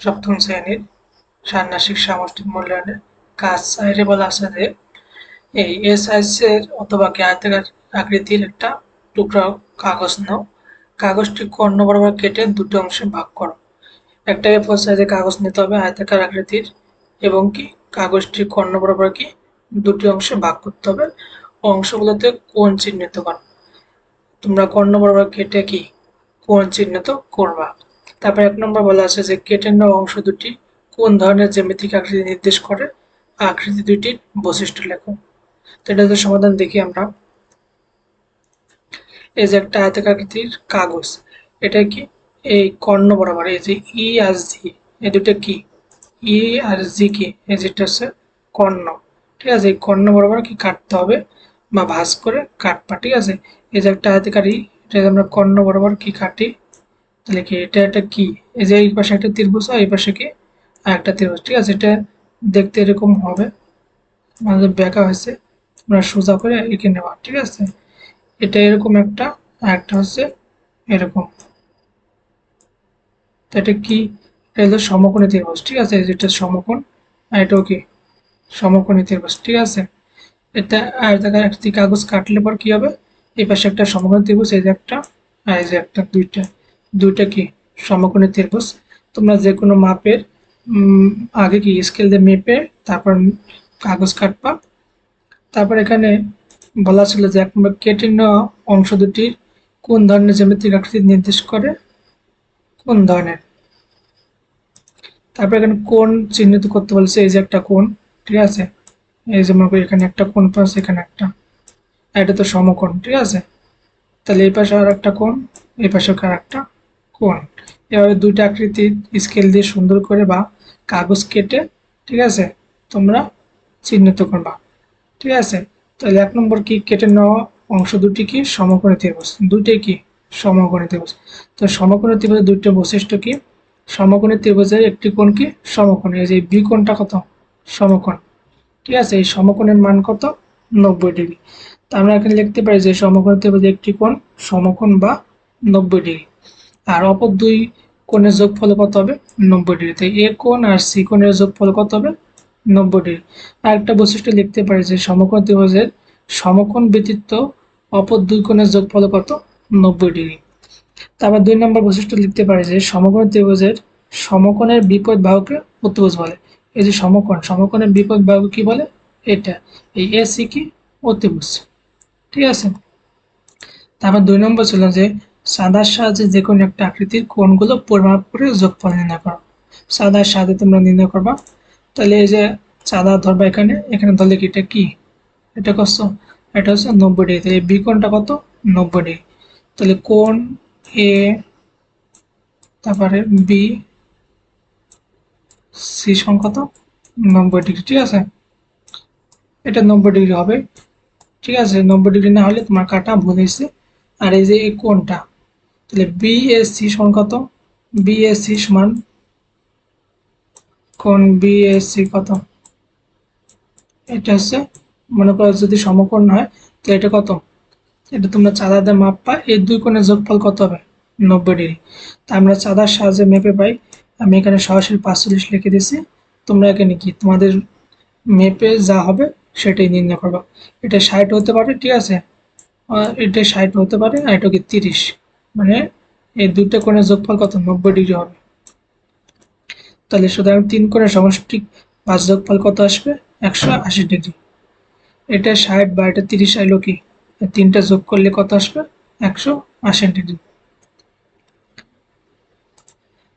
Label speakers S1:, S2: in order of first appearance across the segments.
S1: সপ্তম শ্রেণির ষান্মাসিক সামষ্টিক মূল্যায়নের কাজ সাইডে বলা আছে যে, এই এ সাইজের অথবা আয়তাকার আকৃতির একটা টুকরা কাগজ নাও। কাগজটি কর্ণ বরাবর কেটে দুটো অংশে ভাগ করো। একটা এ ফোর সাইজের কাগজ নিতে হবে আয়তাকার আকৃতির এবং কি কাগজটি কর্ণ বরাবর কি দুটি অংশে ভাগ করতে হবে। অংশগুলোতে কোণ চিহ্নিত করো। তোমরা কর্ণ বরাবর কেটে কি কোণ চিহ্নিত করবা। তারপর এক নম্বর বলা আছে যে কেটে নেওয়া অংশ দুটি কোন ধরনের জ্যামিতিক আকৃতি নির্দেশ করে? আকৃতি দুইটির বৈশিষ্ট্য লেখো। তো সমাধান, দেখি আমরা। এই যে একটা আয়তাকার আকৃতির কাগজ, এটা কি? এই কর্ণ বরাবর, এই যে ই আর জি এই দুটো কি? ই আর জি কি? এই যেটা হচ্ছে কর্ণ। ঠিক আছে, এই কর্ণ বরাবর কি কাটতে হবে? বা ভাঁজ করে কাটবা, ঠিক আছে? এই যে একটা আয়তাকারী, এটা আমরা কর্ণ বরাবর কি কাটি? তাহলে কি এটা একটা কি? এই যে এই পাশে একটা ত্রিভুজ, আর এই পাশে কি? আর একটা ত্রিভুজ, ঠিক আছে? এটা দেখতে এরকম হবে। আমাদের ব্যাকা হয়েছে, আমরা সোজা করে এঁকে নেওয়া ঠিক আছে? এটা এরকম একটা, আর একটা হচ্ছে এরকম। তো এটা কি? এটা হলো সমকোণী ত্রিভুজ, ঠিক আছে? যেটা সমকোণ, আর এটাও কি? সমকোণী ত্রিভুজ, ঠিক আছে? এটা আয়তাকার একটি কাগজ কাটলে পর কি হবে? এই পাশে একটা সমকোণী ত্রিভুজ, এই যে একটা, আর এই যে একটা, দুইটা। দুইটা কি? সমকোণী ত্রিভুজ। তোমরা যে কোনো মাপের আগে কি স্কেল দিয়ে মেপে তারপর কাগজ কাটবা। তারপর এখানে বলা ছিল যে এক কেটে নেওয়া অংশ দুটির কোন ধরনের জ্যামিতিক আকৃতি নির্দেশ করে? কোন ধরনের? তারপর এখানে কোন চিহ্নিত করতে বলছে, এই যে একটা কোন ঠিক আছে? এই যে মনে করি এখানে একটা কোন পাশে এখানে একটা। এটা তো সমকোণ, ঠিক আছে? তাহলে এই পাশে আর একটা কোন এই পাশে আর একটা কোন? এভাবে দুইটা আকৃতি স্কেল দিয়ে সুন্দর করে বা কাগজ কেটে, ঠিক আছে? তোমরা চিহ্নিত করবা, ঠিক আছে? তাহলে এক নম্বর কি? কেটে নেওয়া অংশ দুটি কি? সমকোণী ত্রিভুজ দুইটাই কি? সমকোণী ত্রিভুজ তো সমকোণী ত্রিভুজের দুইটা বৈশিষ্ট্য কি? সমকোণী ত্রিভুজের একটি কোণ কি? সমকোণ। এই যে বি কোণটা কত? সমকোণ। ঠিক আছে? এই সমকোণের মান কত? নব্বই ডিগ্রি। তা আমরা এখানে লিখতে পারি যে সমকোণী ত্রিভুজের একটি কোণ সমকোণ বা নব্বই ডিগ্রি। আর অপর দুই কোণের যোগফল কত হবে? নব্বই ডিগ্রি। তাই এ কোণ আর সি কোণের যোগফল কত হবে? নব্বই ডিগ্রি। আর একটা বৈশিষ্ট্য লিখতে পারি যে সমকোণ ত্রিভুজের সমকোণ ব্যতীত অপর দুই কোণের যোগফল কত? নব্বই ডিগ্রি। তারপর দুই নম্বর বৈশিষ্ট্য লিখতে পারি যে সমকোণ ত্রিভুজের সমকোণের বিপদ বাহুকে অতিভুজ বলে। এই যে সমকোণ, সমকোণের বিপদ বাহু কি বলে? এটা। এই এ সি কি? অতিভুজ। ঠিক আছে? তারপর দুই নম্বর ছিল যে সাদার সাহায্যে যে কোনো একটা আকৃতির কোণগুলো পরিমাপ করে যোগফল নির্ণয় করো। সাদার সাহায্যে তোমরা নির্ণয় করবা। তাহলে এই যে চাঁদা ধরবা এখানে এখানে ধরলে কি, এটা কি? এটা কত এটা হচ্ছে নব্বই ডিগ্রি। তাহলে বি কোণটা কত? নব্বই ডিগ্রি। তাহলে কোণ এ, তারপরে বি, সি সমান কত? নব্বই ডিগ্রি, ঠিক আছে? এটা নব্বই ডিগ্রি হবে। ঠিক আছে, নব্বই ডিগ্রি না হলে তোমার কাটা ভুল হয়েছে। আর এই যে এই কোণটা তাহলে বিএসসি সমান কত? বিএসসি সমান কোন বিএসসি কত? এটা হচ্ছে, মনে করো যদি সমকোণ হয়, তাহলে এটা কত? এটা তোমরা চাঁদা দিয়ে মাপ পাই এই দুই কোণের যোগফল কত হবে? নব্বই ডিগ্রি। তা আমরা চাঁদার সাহায্যে মেপে পাই। আমি এখানে সরাসরি পাঁচচল্লিশ লিখে দিছি তোমরা এখানে কি? তোমাদের মেপে যা হবে সেটাই নির্ণয় করবা। এটা ষাট হতে পারে, ঠিক আছে? এটা ষাট হতে পারে, আর এটা কি তিরিশ। মানে এই দুইটা কোণের যোগফল কত? নব্বই ডিগ্রি হবে। তাহলে সুতরাং তিন কোণের সমষ্টি পাঁচ যোগফল কত আসবে? একশো আশি ডিগ্রি। এটা ষাট বা এটা তিরিশ আইলো কি? তিনটা যোগ করলে কত আসবে? একশো আশি ডিগ্রি।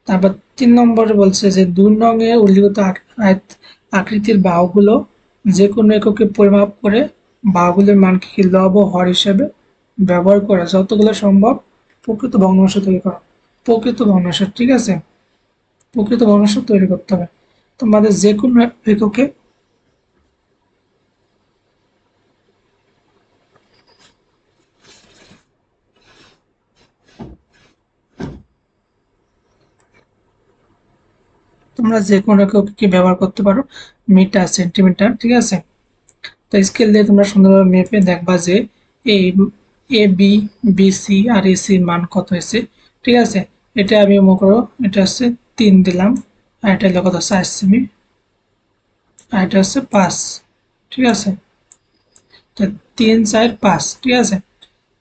S1: তারপর তিন নম্বরে বলছে যে দুই রঙে উল্লিখিত আকৃতির বাহুগুলো যে কোনো এককে পরিমাপ করে বাহুগুলোর মানকে লব হর হিসেবে ব্যবহার করা যতগুলো সম্ভব প্রকৃত ভগ্নাংশ তৈরি করা। প্রকৃত ভগ্নাংশ ঠিক আছে? প্রকৃত ভগ্নাংশ তৈরি করতে হবে। তোমাদের যে কোনো এককে তোমরা যে কোনো এককে ব্যবহার করতে পারো? মিটার, সেন্টিমিটার, ঠিক আছে? তো স্কেল দিয়ে তোমরা সুন্দরভাবে মেপে দেখবা যে এই এ বি বি সি আর এ সির মান কত হয়েছে? ঠিক আছে? এটা আমি মনে করো, এটা হচ্ছে তিন দিলাম, আর এটা হলো কত চার সেমি, আর এটা হচ্ছে পাঁচ, ঠিক আছে? তো তিন, চার, পাঁচ, ঠিক আছে?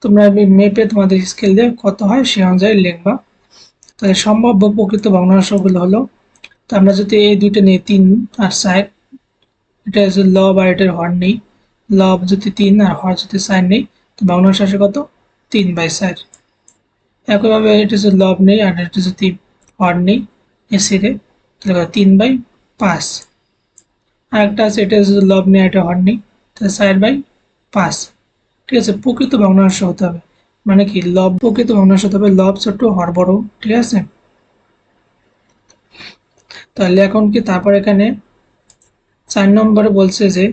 S1: তোমরা মেপে তোমাদের স্কেল দিয়ে কত হয় সে অনুযায়ী লিখবা। তাহলে সম্ভাব্য প্রকৃত ভগ্নাংশগুলো হলো, তো আমরা যদি এই দুইটা নিই তিন আর চার, এটা হচ্ছে লব আর এটার হর নেই। লব যদি তিন আর হর যদি চার নেই তো ভগ্নাংশ আসে কত? তিন বাই চার। একইভাবে এটা হচ্ছে লব নেই আর এটা যদি হর নেই এসিরে তাহলে? তিন বাই পাঁচ। আর একটা আছে এটা হচ্ছে লব নেই এটা হর নেই। তাহলে চার বাই পাঁচ। ঠিক আছে, প্রকৃত ভগ্নাংশ হতে হবে। মানে কি? লব, প্রকৃত ভগ্নাংশ হতে হবে। লব ছোট হর বড়। ঠিক আছে? তাহলে এখন কি তারপর এখানে চার নম্বরে বলছে যে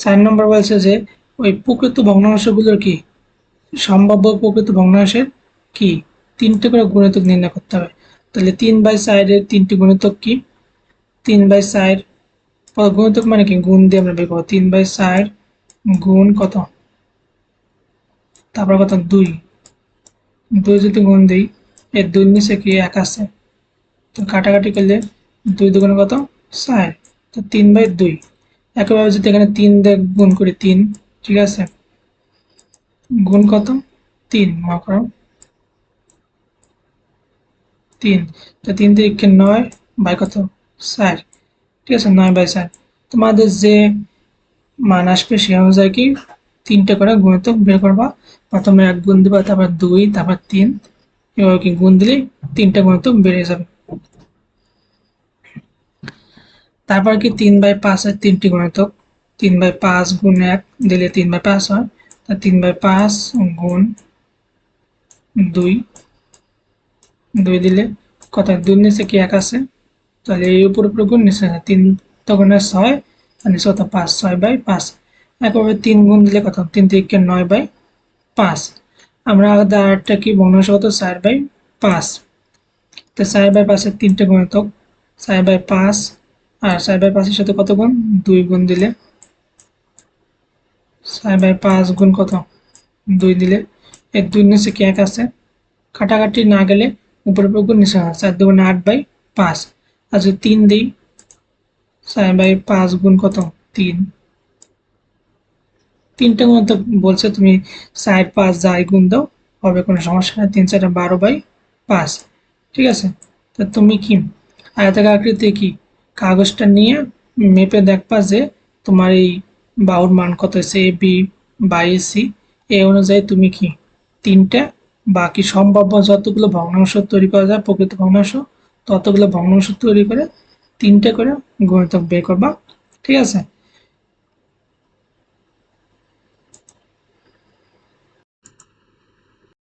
S1: চার নম্বর বলছে যে, ওই প্রকৃত ভগ্নাংশগুলোর কি? সম্ভাব্য প্রকৃত ভগ্নাংশের কি? তিনটে করে গুণিতক নির্ণয় করতে হবে। তাহলে তিন বাই চারের তিনটি গুণিতক কি? তিন বাই চার গুণিতক মানে কি? গুণ দিয়ে আমরা বের করব। তিন বাই চার গুণ কত? তারপর কত? দুই। দুই যদি গুণ দিই, এর দুই নিচে কি? এক আছে। তো কাটাকাটি করলে দুই দুগুণে কত? চার। তো তিন বাই দুই। একইভাবে যদি এখানে তিন দিয়ে গুণ করি, তিন, ঠিক আছে? গুণ কত? তিন মনে করো। তিন। তো তিন দিকে নয় বাই কত? চার। ঠিক আছে, নয় বাই চার। তোমাদের যে মান আসবে সে অনুযায়ী কি? তিনটে করে গুণিতক বের করবা। প্রথমে এক গুণ দিবা, তারপর দুই, তারপর তিন। এভাবে কি গুণ দিলে তিনটা গুণিতক বেড়ে যাবে। তারপর কি তিন বাই পাঁচের তিনটি গুণিতক তিন বাই পাঁচ গুণ এক দিলে তিন বাই পাঁচ হয়। তা তিন বাই পাঁচ গুণ দুই। দুই দিলে কত দুই নিচে কি এক আছে? তাহলে এই উপর উপরে গুণ নিচে আছে। তিন তখন ছয় আর নিচে কত পাঁচ, ছয় বাই পাঁচ। একভাবে তিন গুণ দিলে কত তিন থেকে নয় বাই পাঁচ। আমরা আরেকটা কি ভগ্নাংশ কত চার বাই পাঁচ। তো চার বাই পাঁচের তিনটে গুণিতক চার বাই পাঁচ আর চার বাই পাঁচের সাথে কত গুণ? দুই গুণ দিলে। চার বাই পাঁচ গুণ কত? দুই দিলে। এর দুই নিচে কি এক আছে? কাটাকাটি না গেলে উপরে উপরে গুণ নিচে হয়। চার দুগুণ আট বাই পাঁচ। আর যদি তিন দিই। চার বাই পাঁচ গুণ কত? তিন। তিনটা গুণ তো বলছে তুমি চার পাঁচ যাই গুণ দাও, হবে কোনো সমস্যা নেই। তিন চারটা বারো বাই পাঁচ। ঠিক আছে? তো তুমি কি? আয়তাকার আকৃতি কি? কাগজটা নিয়ে মেপে দেখবা যে তোমার এই বাউর মান কত হয়েছে এ বি বাই সি এ অনুযায়ী তুমি কি তিনটা, বাকি সম্ভাব্য যতগুলো ভগ্নাংশ তৈরি করা যায়, প্রকৃত ভগ্নাংশ, ততগুলো ভগ্নাংশ তৈরি করে তিনটে করে গণিতক বের করবা। ঠিক আছে?